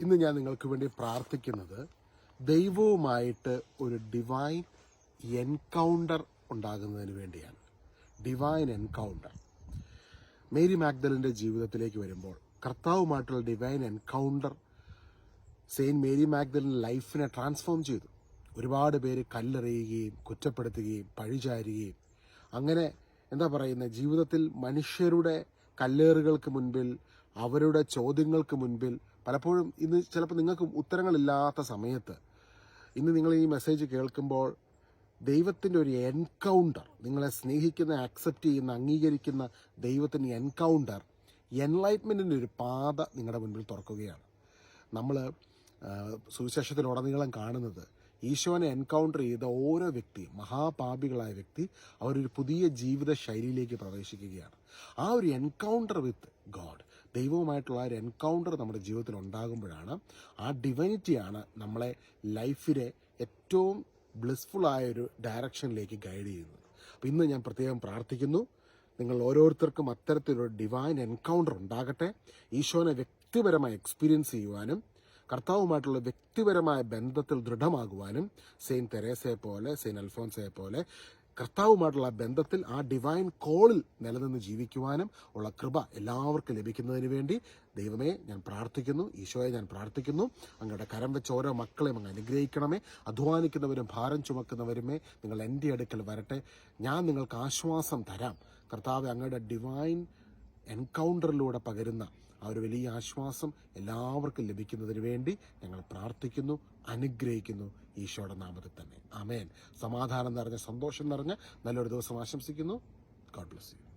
ഇന്ന് ഞാൻ നിങ്ങൾക്ക് വേണ്ടി പ്രാർത്ഥിക്കുന്നത് ദൈവവുമായിട്ട് ഒരു ഡിവൈൻ എൻകൗണ്ടർ ഉണ്ടാകുന്നതിന് വേണ്ടിയാണ്. ഡിവൈൻ എൻകൗണ്ടർ മേരി മാഗ്ദലിന്റെ ജീവിതത്തിലേക്ക് വരുമ്പോൾ കർത്താവുമായിട്ടുള്ള divine encounter saint Mary Magdalene ലൈഫിനെ ട്രാൻസ്ഫോം ചെയ്തു. ഒരുപാട് പേര് കല്ലെറിയുകയും കുറ്റപ്പെടുത്തുകയും പഴിചാരുകയും അങ്ങനെ എന്താ പറയുന്നത് ജീവിതത്തിൽ മനുഷ്യരുടെ കല്ലേറുകൾക്ക് മുൻപിൽ അവരുടെ ചോദ്യങ്ങൾക്ക് മുൻപിൽ പലപ്പോഴും ഇന്ന് ചിലപ്പോൾ നിങ്ങൾക്ക് ഉത്തരങ്ങളില്ലാത്ത സമയത്ത് ഇന്ന് നിങ്ങൾ ഈ മെസ്സേജ് കേൾക്കുമ്പോൾ ദൈവത്തിന്റെ ഒരു എൻകൗണ്ടർ നിങ്ങളെ സ്നേഹിക്കുന്ന ആക്സെപ്റ്റ് ചെയ്യുന്ന അംഗീകരിക്കുന്ന ദൈവത്തിന്റെ എൻകൗണ്ടർ എൻലൈറ്റ്മെന്റിന്റെ ഒരു പാത നിങ്ങളുടെ മുൻപിൽ തുറക്കുകയാണ്. നമ്മൾ സുവിശേഷത്തിലുടനീളം കാണുന്നത് ഈശോനെ എൻകൗണ്ടർ ചെയ്ത ഓരോ വ്യക്തിയും മഹാപാപികളായ വ്യക്തി അവരൊരു പുതിയ ജീവിത ശൈലിയിലേക്ക് പ്രവേശിക്കുകയാണ്. ആ ഒരു എൻകൗണ്ടർ വിത്ത് ഗോഡ് ദൈവവുമായിട്ടുള്ള ഒരു എൻകൗണ്ടർ നമ്മുടെ ജീവിതത്തിൽ ഉണ്ടാകുമ്പോഴാണ് ആ ഡിവൈനിറ്റിയാണ് നമ്മളെ ലൈഫിലെ ഏറ്റവും ബ്ലിസ്ഫുൾ ആയ ഒരു ഡയറക്ഷനിലേക്ക് ഗൈഡ് ചെയ്യുന്നത്. അപ്പോൾ ഇന്ന് ഞാൻ പ്രത്യേകം പ്രാർത്ഥിക്കുന്നു. നിങ്ങൾ ഓരോരുത്തർക്കും അത്തരത്തിലൊരു ഡിവൈൻ എൻകൗണ്ടർ ഉണ്ടാകട്ടെ. ഈശോനെ വ്യക്തിപരമായി എക്സ്പീരിയൻസ് ചെയ്യുവാനും കർത്താവുമായിട്ടുള്ള വ്യക്തിപരമായ ബന്ധത്തിൽ ദൃഢമാകുവാനും സെയിന്റ് തെരേസയെ പോലെ സെയിന്റ് അൽഫോൻസയെ പോലെ കർത്താവുമായിട്ടുള്ള ബന്ധത്തിൽ ആ ഡിവൈൻ കോളിൽ നിലനിന്ന് ജീവിക്കുവാനും ഉള്ള കൃപ എല്ലാവർക്കും ലഭിക്കുന്നതിന് വേണ്ടി ദൈവമേ ഞാൻ പ്രാർത്ഥിക്കുന്നു. ഈശോയെ ഞാൻ പ്രാർത്ഥിക്കുന്നു. അങ്ങയുടെ കരം വെച്ച് ഓരോ മക്കളെയും അങ്ങ് അനുഗ്രഹിക്കണമേ. അധ്വാനിക്കുന്നവരും ഭാരം ചുമക്കുന്നവരുമേ നിങ്ങൾ എന്റെ അടുക്കൽ വരട്ടെ. ഞാൻ നിങ്ങൾക്ക് ആശ്വാസം തരാം. കർത്താവ് അങ്ങയുടെ ഡിവൈൻ എൻകൗണ്ടറിലൂടെ പകരുന്ന ആ ഒരു വലിയ ആശ്വാസം എല്ലാവർക്കും ലഭിക്കുന്നതിന് വേണ്ടി ഞങ്ങൾ പ്രാർത്ഥിക്കുന്നു അനുഗ്രഹിക്കുന്നു ഈശോയുടെ നാമത്തിൽ തന്നെ. അമേൻ സമാധാനം നിറഞ്ഞ സന്തോഷം നിറഞ്ഞ നല്ലൊരു ദിവസം ആശംസിക്കുന്നു. God bless you